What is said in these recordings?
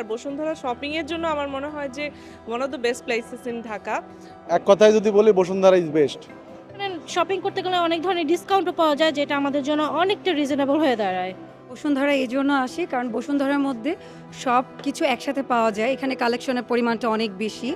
আর Bashundhara shopping এর জন্য আমার মনে হয় যে one of the best places in Dhaka. এক কথায় যদি বলি বসুন্ধরা ইজ বেস্ট মানে শপিং করতে গেলে অনেক ধরনের ডিসকাউন্টও পাওয়া যায় যেটা আমাদের জন্য অনেকটা রিজনেবল হয়ে দাঁড়ায়। বসুন্ধরা এই জন্য আসি কারণ বসুন্ধরার মধ্যে সব কিছু একসাথে পাওয়া যায়। এখানে কালেকশনের পরিমাণটা অনেক বেশি।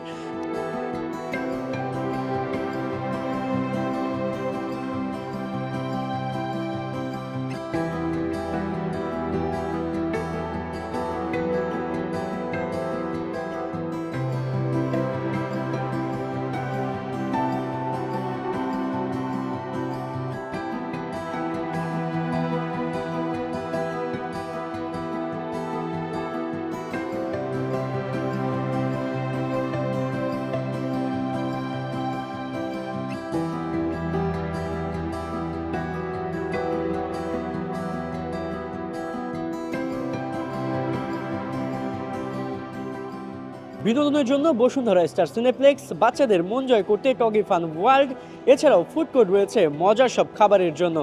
বিনোদনের জন্য বসুন্ধরা স্টার সিনেপ্লেক্স, বাচ্চাদের মন জয় করতে টগি ফান ওয়ার্ল্ড, এছাড়াও ফুড কোর্ট রয়েছে মজার সব খাবারের জন্য।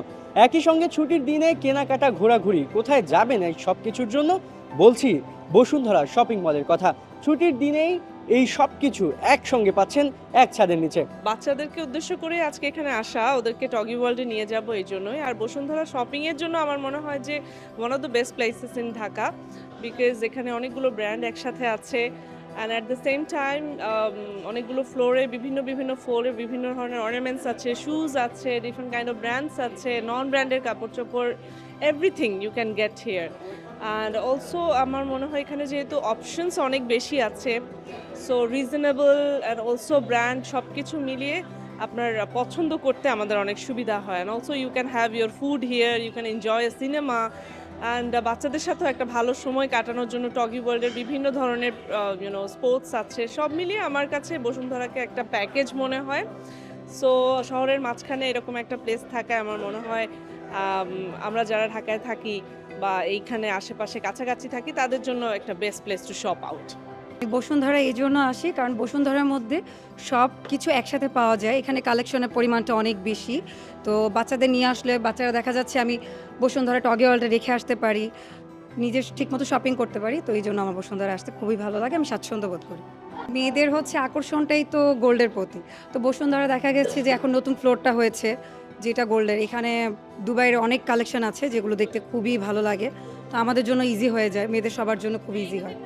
একই সঙ্গে ছুটির দিনে কেনাকাটা ঘোরাঘুরি, কোথায় যাবেন এই সব কিছুর জন্য বলছি বসুন্ধরা শপিং মলের কথা। ছুটির দিনেই এই সব কিছু একসঙ্গে পাচ্ছেন এক ছাদের নিচে। বাচ্চাদেরকে উদ্দেশ্য করে আজকে এখানে আসা, ওদেরকে টগি ওয়ার্ল্ডে নিয়ে যাব এই জন্যই। আর বসুন্ধরা শপিং এর জন্য আমার মনে হয় যে one of the best places in Dhaka because এখানে অনেকগুলো ব্র্যান্ড একসাথে আছে। And at the same time অনেকগুলো ফ্লোরে বিভিন্ন বিভিন্ন ফ্লোরে বিভিন্ন ধরনের অর্নামেন্টস আছে শুজ আছে ডিফারেন্ট কাইন্ড অফ ব্র্যান্ডস আছে নন ব্র্যান্ডের কাপড় চোপড় everything you can get here and also আমার মনে হয় এখানে যেহেতু অপশনস অনেক বেশি আছে so reasonable and also brand সব কিছু মিলিয়ে আপনার পছন্দ করতে আমাদের অনেক সুবিধা হয়। And also you can have your food here you can enjoy a cinema and বাচ্চাদের সাথেও একটা ভালো সময় কাটানোর জন্য টগি ওয়ার্ল্ডের বিভিন্ন ধরনের ইউনো স্পোর্টস আছে। সব মিলিয়ে আমার কাছে বসুন্ধরাকে একটা প্যাকেজ মনে হয়। সো শহরের মাঝখানে এরকম একটা প্লেস থাকায় আমার মনে হয় আমরা যারা ঢাকায় থাকি বা এইখানে আশেপাশে কাছাকাছি থাকি, তাদের জন্য একটা best place to shop out Bashundhara এই জন্য আসি, কারণ বসুন্ধরার মধ্যে সব কিছু একসাথে পাওয়া যায়। এখানে কালেকশনের পরিমাণটা অনেক বেশি। তো বাচ্চাদের নিয়ে আসলে বাচ্চারা দেখা যাচ্ছে আমি বসুন্ধরা টগে ওয়ার্ল্ডে রেখে আসতে পারি, নিজে ঠিকমতো শপিং করতে পারি, তো এই জন্য আমার বসুন্ধরা আসতে খুবই ভালো লাগে, আমি স্বাচ্ছন্দ্য বোধ করি। মেয়েদের হচ্ছে আকর্ষণটাই তো গোল্ডের প্রতি। তো বসুন্ধরা দেখা গেছে যে এখন নতুন ফ্লোরটা হয়েছে, যেটা গোল্ডের। এখানে দুবাইয়ের অনেক কালেকশন আছে যেগুলো দেখতে খুবই ভালো লাগে। তো আমাদের জন্য ইজি হয়ে যায়, মেয়েদের সবার জন্য খুব ইজি হয়।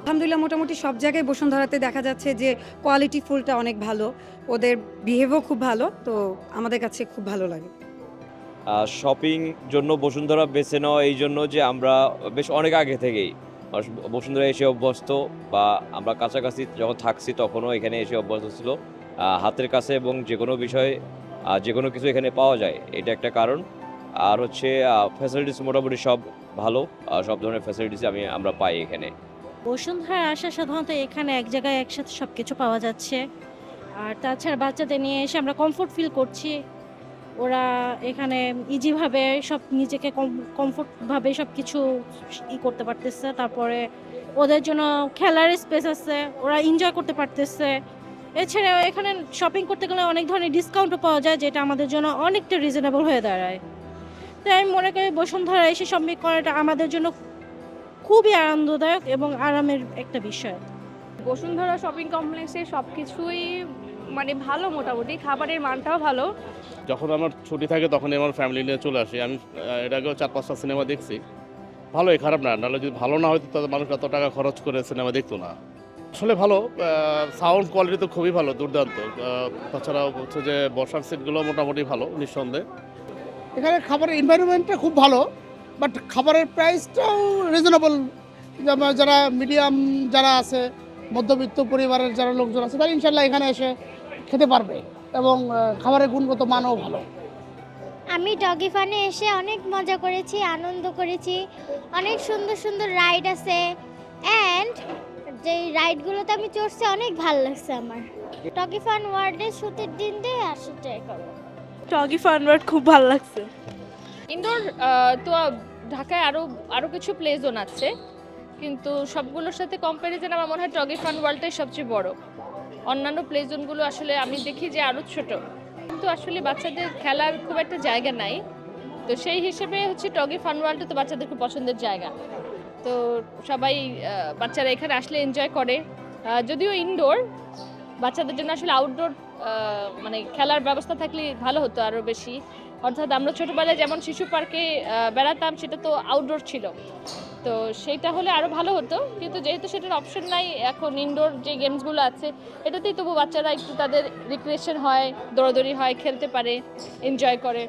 আলহামদুলিল্লাহ, মোটামুটি সব জায়গায় বসুন্ধরাতে দেখা যাচ্ছে যে কোয়ালিটি ফুলটা অনেক ভালো। ওদের বিহেভও খুব ভালো, তো আমাদের কাছে খুব ভালো লাগে। শপিং জন্য বসুন্ধরা বেছে নেওয়া এই জন্য যে আমরা বেশ অনেক আগে থেকেই বসুন্ধরা এসে অভ্যস্ত বা আমরা কাছাকাছি যখন থাকছি তখনও এখানে এসে অভ্যস্ত ছিল। হাতের কাছে এবং যে কোনো বিষয়ে যে কোনো কিছু এখানে পাওয়া যায়, এটা একটা কারণ। আর হচ্ছে ফ্যাসিলিটিস মোটামুটি সব ভালো সব ধরনের ফ্যাসিলিটিস আমি, আমরা পাই এখানে। বসুন্ধরা আসা সাধারণত এখানে এক জায়গায় একসাথে সব কিছু পাওয়া যাচ্ছে। আর তাছাড়া বাচ্চাদের নিয়ে এসে আমরা কমফোর্ট ফিল করছি। ওরা এখানে ইজিভাবে সব নিজেকে কমফোর্টভাবে সব কিছু ই করতে পারতেছে। তারপরে ওদের জন্য খেলার স্পেস আছে, ওরা এনজয় করতে পারতেছে। এছাড়াও এখানে শপিং করতে গেলে অনেক ধরনের ডিসকাউন্টও পাওয়া যায়, যেটা আমাদের জন্য অনেকটা রিজনেবল হয়ে দাঁড়ায়। তাই আমি মনে করি বসুন্ধরা এসে শপিং করাটা আমাদের জন্য খুবই আনন্দদায়ক এবং আরামের একটা বিষয়। বসুন্ধরা শপিং কমপ্লেক্সে সব কিছুই মানে ভালো মোটামুটি খাবারের মানটাও ভালো। যখন আমার ছুটি থাকে তখন আমার ফ্যামিলি নিয়ে চলে আসি। আমি এর আগেও চার পাঁচটা সিনেমা দেখছি। ভালোই খারাপ না। নাহলে যদি ভালো না হতো তাহলে মানুষ এত টাকা খরচ করে সিনেমা দেখতো না। আসলে ভালো সাউন্ড কোয়ালিটি তো খুবই ভালো দুর্দান্ত। আহ, তাছাড়া হচ্ছে যে বসার সিটগুলো মোটামুটি ভালো নিঃসন্দেহে। এখানে খাবারের এনভায়রনমেন্টটা খুব ভালো। বাট খাবারের প্রাইসটাও রিজনেবল যারা মিডিয়াম যারা আছে মধ্যবিত্ত পরিবারের যারা লোকজন আছে তারা ইনশাল্লাহ এখানে এসে খেতে পারবে এবং খাবারের গুণগত মানও ভালো। আমি ডগি ফানে এসে অনেক মজা করেছি আনন্দ করেছি। অনেক সুন্দর সুন্দর রাইড আছে। অ্যান্ড যেই রাইডগুলোতে আমি চড়ছি অনেক ভালো লাগছে আমার। ডগি ফান ওয়ার্ল্ডের ছুটির দিন দিয়ে আসি ট্রাই করব টগি ফানওয়ার্ড খুব ভালো লাগছে। ইনডোর তো ঢাকায় আরও আরও কিছু প্লে জোন আছে, কিন্তু সবগুলোর সাথে কম্প্যারিজন আমার মনে হয় টগি ফান ওয়ার্ল্ডটাই সবচেয়ে বড়। অন্যান্য প্লে জোনগুলো আসলে আমি দেখি যে আরও ছোট। কিন্তু আসলে বাচ্চাদের খেলার খুব একটা জায়গা নাই। তো সেই হিসেবে হচ্ছে টগি ফান ওয়ার্ল্ডটা তো বাচ্চাদের খুব পছন্দের জায়গা। তো সবাই বাচ্চারা এখানে আসলে এনজয় করে। যদিও ইনডোর বাচ্চাদের জন্য আসলে আউটডোর মানে খেলার ব্যবস্থা থাকলে ভালো হতো আরও বেশি। অর্থাৎ আমরা ছোটোবেলায় যেমন শিশু পার্কে বেড়াতাম, সেটা তো আউটডোর ছিল। তো সেইটা হলে আরও ভালো হতো। কিন্তু যেহেতু সেটার অপশন নাই, এখন ইনডোর যে গেমসগুলো আছে, এটাতেই তবু বাচ্চারা একটু তাদের রিক্রিয়েশন হয়, দৌড়াদৌড়ি হয়, খেলতে পারে এনজয় করে।